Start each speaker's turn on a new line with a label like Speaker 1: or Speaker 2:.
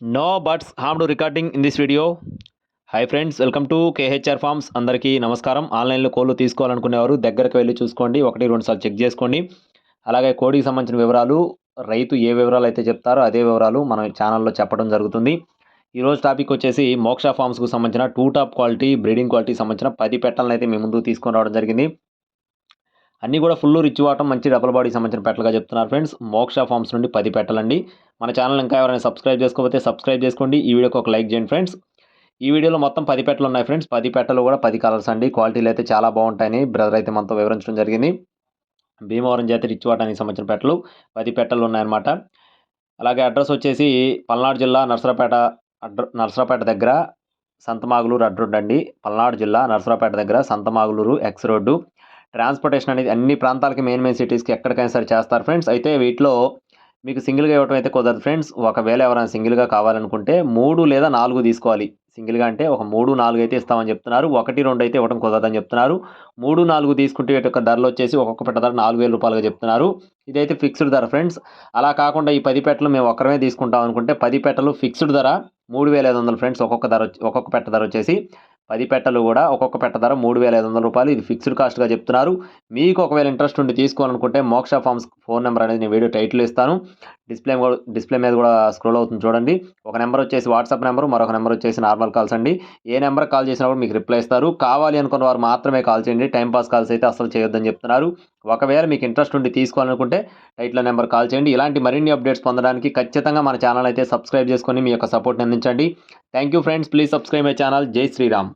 Speaker 1: No buts hum to recording in this video hi friends welcome to KHR farms అందరికీ నమస్కారం. ఆన్లైన్లో కోళ్ళు తీసుకోవాలనుకునేవారు దగ్గరకు వెళ్ళి చూసుకోండి. ఒకటి రెండు సార్లు చెక్ చేసుకోండి. అలాగే కోడికి సంబంధించిన వివరాలు రైతు ఏ వివరాలు అయితే చెప్తారో అదే వివరాలు మన ఛానల్లో చెప్పడం జరుగుతుంది. ఈరోజు టాపిక్ వచ్చేసి మోక్ష ఫార్మ్స్కు సంబంధించిన two top quality breeding quality సంబంధించిన పది పెట్టలను అయితే మీ ముందు తీసుకొని రావడం జరిగింది. అన్నీ కూడా ఫుల్ రిచ్ వాటం మంచి డబల్ బాడీకి సంబంధించిన పెట్టలుగా చెప్తున్నారు ఫ్రెండ్స్ మోక్ష ఫార్మ్స్ నుండి పది పెట్టలండి. మన ఛానల్ ఇంకా ఎవరైనా సబ్స్క్రైబ్ చేసుకోకపోతే సబ్స్క్రైబ్ చేసుకోండి. ఈ వీడియోకి ఒక లైక్ చేయండి ఫ్రెండ్స్. ఈ వీడియోలో మొత్తం పది పెట్టలు ఉన్నాయి ఫ్రెండ్స్. పది పెట్టలు కూడా పది కలర్స్ అండి. క్వాలిటీలు అయితే చాలా బాగుంటాయని బ్రదర్ అయితే మనతో వివరించడం జరిగింది. భీమవరం జాతి రిచ్ వాటానికి సంబంధించిన పెట్టలు పది పెట్టలు ఉన్నాయన్నమాట. అలాగే అడ్రస్ వచ్చేసి పల్నాడు జిల్లా నర్సరాపేట అడ్ర నర్సరాపేట దగ్గర సంతమాగులూరు అడ్ రోడ్ అండి. పల్నాడు జిల్లా నర్సరాపేట దగ్గర సంతమాగులూరు ఎక్స్ రోడ్డు. ట్రాన్స్పోర్టేషన్ అనేది అన్ని ప్రాంతాలకి మెయిన్ మెయిన్ సిటీస్కి ఎక్కడికైనా సరే చేస్తారు ఫ్రెండ్స్. అయితే వీటిలో మీకు సింగిల్గా ఇవ్వడం అయితే కుదరదు. ఫ్రెండ్స్ ఒకవేళ ఎవరైనా సింగిల్గా కావాలనుకుంటే మూడు లేదా నాలుగు తీసుకోవాలి. సింగిల్గా అంటే ఒక మూడు నాలుగు అయితే ఇస్తామని చెప్తున్నారు. ఒకటి రెండు అయితే ఇవ్వడం కుదరదని చెప్తున్నారు. మూడు నాలుగు తీసుకుంటే వీటి యొక్క ధరలు వచ్చేసి ఒక్కొక్క పెట్ట ధర నాలుగు వేల రూపాయలుగా చెప్తున్నారు. ఇదైతే ఫిక్స్డ్ ధర ఫ్రెండ్స్. అలా కాకుండా ఈ పది పెట్టలు మేము ఒక్కరమే తీసుకుంటాం అనుకుంటే పది పెట్టలు ఫిక్స్డ్ ధర మూడు వేల ఐదు వందలు ఫ్రెండ్స్ ఒక్కొక్క ధర ఒక్కొక్క పెట్ట ధర వచ్చేసి పది పెట్టలు కూడా ఒక్కొక్క పెట్ట ధర మూడు వేల ఐదు వందల రూపాయలు. ఇది ఫిక్స్డ్ కాస్ట్గా చెప్తున్నారు. మీకు ఒకవేళ ఇంట్రెస్ట్ ఉండి తీసుకోవాలనుకుంటే మోక్ష ఫార్మ్స్ ఫోన్ నెంబర్ అనేది నేను వీడియో టైటిల్ ఇస్తాను. డిస్ప్లే కూడా డిస్ప్లే మీద కూడా స్క్రోల్ అవుతుంది చూడండి. ఒక నెంబర్ వచ్చేసి వాట్సాప్ నెంబర్ మరొక నెంబర్ వచ్చేసి నార్మల్ కాల్స్ అండి. ఏ నెంబర్ కాల్ చేసినప్పుడు మీకు రిప్లై ఇస్తారు. కావాలి అనుకున్న వారు మాత్రమే కాల్ చేయండి. టైంపాస్ కాల్స్ అయితే అసలు చేయొద్దని చెప్తున్నారు. ఒకవేళ మీకు ఇంట్రెస్ట్ ఉండి తీసుకోవాలనుకుంటే టైటిల్ నెంబర్ కాల్ చేయండి. ఇలాంటి మరిన్ని అప్డేట్స్ పొందడానికి ఖచ్చితంగా మన ఛానల్ అయితే సబ్స్క్రైబ్ చేసుకొని మీ యొక్క సపోర్ట్ అందించండి. Thank you friends. Please subscribe my channel. Jai Shriram.